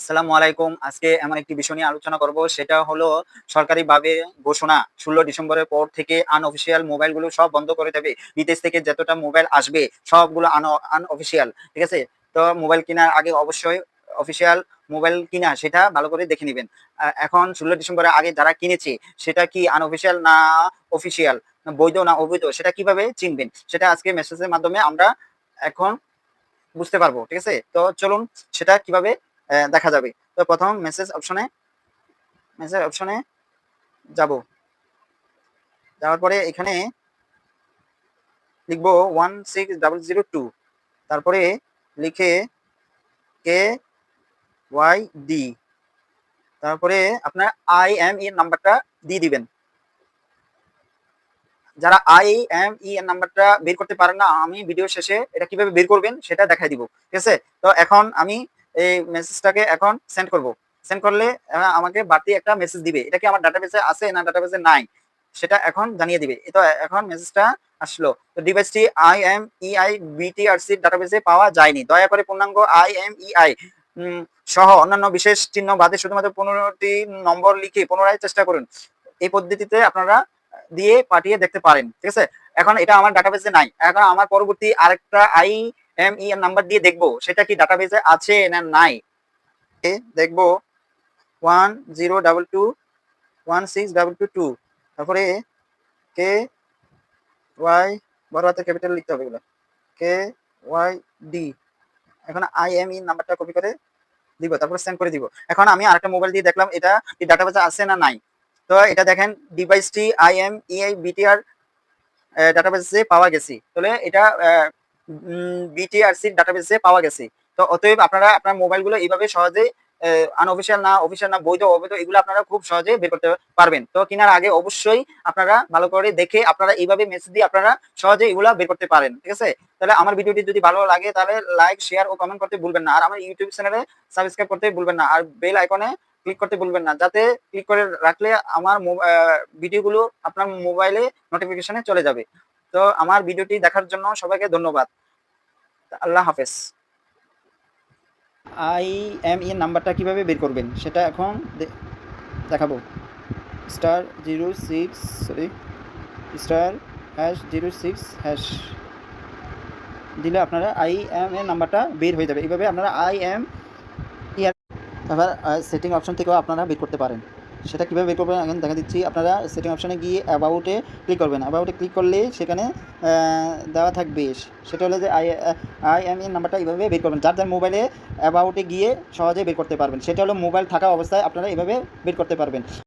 আসসালামু আলাইকুম। আজকে এমন একটি বিষয় নিয়ে আলোচনা করব, সেটা হলো সরকারিভাবে ঘোষণা ষোলো ডিসেম্বরের পর থেকে আনঅফিসিয়াল মোবাইলগুলো সব বন্ধ করে দেবে। বিদেশ থেকে যতটা মোবাইল আসবে, সবগুলো আনঅফিসিয়াল ঠিক আছে? তো মোবাইল কেনার আগে অবশ্যই অফিসিয়াল মোবাইল কিনা সেটা ভালো করে দেখে নেবেন। এখন ষোলো ডিসেম্বরের আগে যারা কিনেছে, সেটা কি আনঅফিসিয়াল না অফিসিয়াল বৈধ না অবৈধ, সেটা কীভাবে চিনবেন? সেটা আজকে মেসেজের মাধ্যমে আমরা এখন বুঝতে পারব, ঠিক আছে? তো চলুন সেটা কীভাবে দেখা যাবে। তো প্রথম মেসেজ অপশনে মেসেজ অপশনে যাব। যাওয়ার পরে এখানে লিখব one six double zero two তারপরে লিখে কে ওয়াই ডি তারপরে আপনার আই এম ই নাম্বারটা দিয়ে দিবেন। যারা আই এম ই এর নাম্বারটা বের করতে পারেন না, আমি ভিডিও শেষে এটা কীভাবে বের করবেন সেটা দেখাই দিব। ঠিক আছে? তো এখন আমি এই মেসেজটাকে এখন সেন্ড করব। সেন্ড করলে আমাকে বাড়তি একটা মেসেজ দিবে। এটা কি আমার ডাটাবেসে আছে না ডাটাবেসে নাই? সেটা এখন জানিয়ে দিবে। তো, এখন মেসেজটা আসলো। তো ডিভাইসটি I M E I BTRC ডাটাবেসে পাওয়া যায়নি। দয়া করে পূর্ণাঙ্গ আই এম ই আই সহ অন্যান্য বিশেষ চিহ্ন বাদে শুধুমাত্র পনেরোটি নম্বর লিখে পুনরায় চেষ্টা করুন। এই পদ্ধতিতে আপনারা দিয়ে পাঠিয়ে দেখতে পারেন। ঠিক আছে? এখন এটা আমার ডাটাবেসে নাই। এখন আমার পরবর্তী আরেকটা আই এম ই নাম্বার দিয়ে দেখব, সেটা কি ডাটাবেসে আছে না নাই? দেখব। One zero double two one six double two two তারপরে কে ওয়াই বড় হাতের ক্যাপিটাল লিখতে হবে এগুলো। কে ওয়াই ডি এখন আই এম ই নাম্বারটা কপি করে দিব, তারপর সেন্ড করে দিব। এখন আমি আরেকটা মোবাইল দিয়ে দেখলাম, এটা কি ডাটাবেসে আছে না নাই? তো এটা দেখেন ডিভাইসটি আই এম ইআই বিটিআর ডাটাবেসে পাওয়া গেছে। তাহলে এটা বিটিআরসি ডাটাবেসে পাওয়া গেছে। তো অতএব আপনারা আপনার মোবাইলগুলো এইভাবে সহজে আনঅফিসিয়াল না অফিসিয়াল না, বৈধ, অবৈধ, এগুলো আপনারা খুব সহজে বের করতে পারবেন। তো কেনার আগে অবশ্যই আপনারা ভালো করে দেখে আপনারা এইভাবে মেসেজ দিয়ে আপনারা সহজে এগুলা বের করতে পারেন, ঠিক আছে? তাহলে আমার ভিডিওটি যদি ভালো লাগে, তাহলে লাইক শেয়ার ও কমেন্ট করতে ভুলবেন না। আর আমার ইউটিউব চ্যানেলে সাবস্ক্রাইব করতে ভুলবেন না। আর বেল আইকনে ক্লিক করতে ভুলবেন না। যাতে ক্লিক করে রাখলে আমার ভিডিওগুলো আপনার মোবাইলে নোটিফিকেশনে চলে যাবে। তো আমার ভিডিওটি দেখার জন্য সবাইকে ধন্যবাদ। আল্লাহ হাফেজ। আই এম ই নাম্বারটা কীভাবে বের করবেন? সেটা এখন দেখাবো। Star zero six sorry star hash zero six hash দিলে আপনারা আই এম এর নাম্বারটা বের হয়ে যাবে। এইভাবে আপনারা আই এম এবার সেটিং অপশন থেকেও আপনারা বের করতে পারেন। সেটা কীভাবে বের করবেন এখন দেখা দিচ্ছি। আপনারা সেটিং অপশানে গিয়ে অ্যাবাউটে ক্লিক করবেন। অ্যাবাউটে ক্লিক করলে সেখানে দেওয়া থাকবে সেটা হলো যে আই আই এম এর নাম্বারটা এইভাবে বের করবেন। যার যার মোবাইলে অ্যাবাউটে গিয়ে সহজে বের করতে পারবেন। সেটা হলো মোবাইল থাকা অবস্থায় আপনারা এভাবে বের করতে পারবেন।